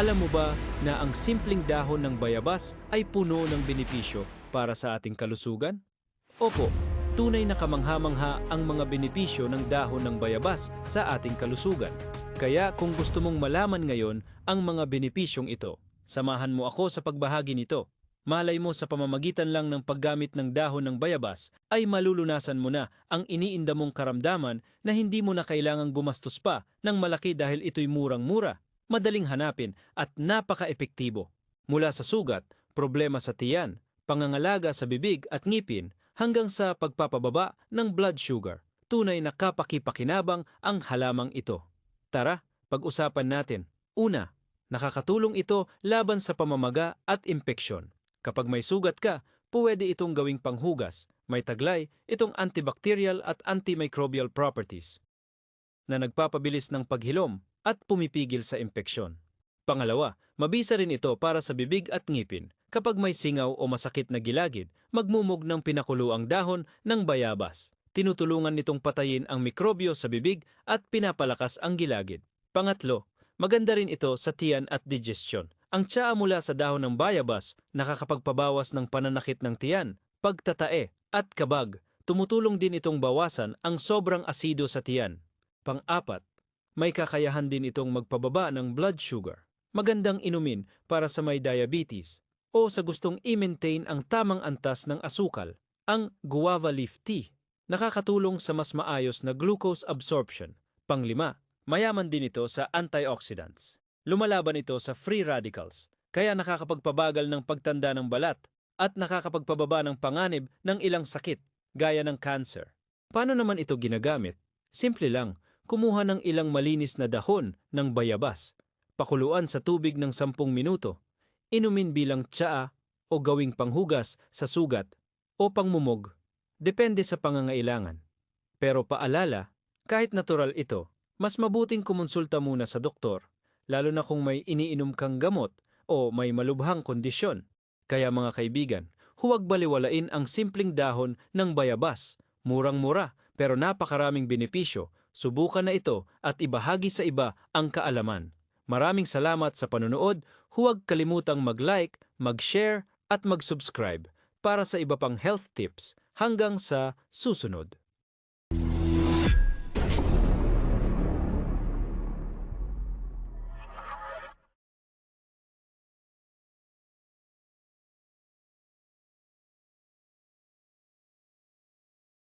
Alam mo ba na ang simpleng dahon ng bayabas ay puno ng benepisyo para sa ating kalusugan? Opo, tunay na kamangha-mangha ang mga benepisyo ng dahon ng bayabas sa ating kalusugan. Kaya kung gusto mong malaman ngayon ang mga benepisyong ito, samahan mo ako sa pagbahagi nito. Malay mo sa pamamagitan lang ng paggamit ng dahon ng bayabas ay malulunasan mo na ang iniinda mong karamdaman na hindi mo na kailangang gumastos pa ng malaki dahil ito'y murang-mura, madaling hanapin at napaka-epektibo. Mula sa sugat, problema sa tiyan, pangangalaga sa bibig at ngipin hanggang sa pagpapababa ng blood sugar. Tunay na kapakipakinabang ang halamang ito. Tara, pag-usapan natin. Una, nakakatulong ito laban sa pamamaga at impeksyon. Kapag may sugat ka, pwede itong gawing panghugas. May taglay itong antibacterial at antimicrobial properties na nagpapabilis ng paghilom at pumipigil sa impeksyon. Pangalawa, mabisa rin ito para sa bibig at ngipin. Kapag may singaw o masakit na gilagid, magmumog ng pinakulo ang dahon ng bayabas. Tinutulungan nitong patayin ang mikrobyo sa bibig at pinapalakas ang gilagid. Pangatlo, maganda rin ito sa tiyan at digestion. Ang tsaa mula sa dahon ng bayabas nakakapagpabawas ng pananakit ng tiyan, pagtatae at kabag. Tumutulong din itong bawasan ang sobrang asido sa tiyan. Pang-apat, may kakayahan din itong magpababa ng blood sugar. Magandang inumin para sa may diabetes o sa gustong i-maintain ang tamang antas ng asukal. Ang guava leaf tea nakakatulong sa mas maayos na glucose absorption. Panglima, mayaman din ito sa antioxidants. Lumalaban ito sa free radicals, kaya nakakapagpabagal ng pagtanda ng balat at nakakapagpababa ng panganib ng ilang sakit, gaya ng cancer. Paano naman ito ginagamit? Simple lang, kumuha ng ilang malinis na dahon ng bayabas, pakuluan sa tubig ng 10 minuto, inumin bilang tsaa o gawing panghugas sa sugat o pangmumog, depende sa pangangailangan. Pero paalala, kahit natural ito, mas mabuting kumonsulta muna sa doktor, lalo na kung may iniinom kang gamot o may malubhang kondisyon. Kaya mga kaibigan, huwag baliwalain ang simpleng dahon ng bayabas. Murang-mura pero napakaraming benepisyo. Subukan na ito at ibahagi sa iba ang kaalaman. Maraming salamat sa panonood. Huwag kalimutang mag-like, mag-share at mag-subscribe para sa iba pang health tips hanggang sa susunod.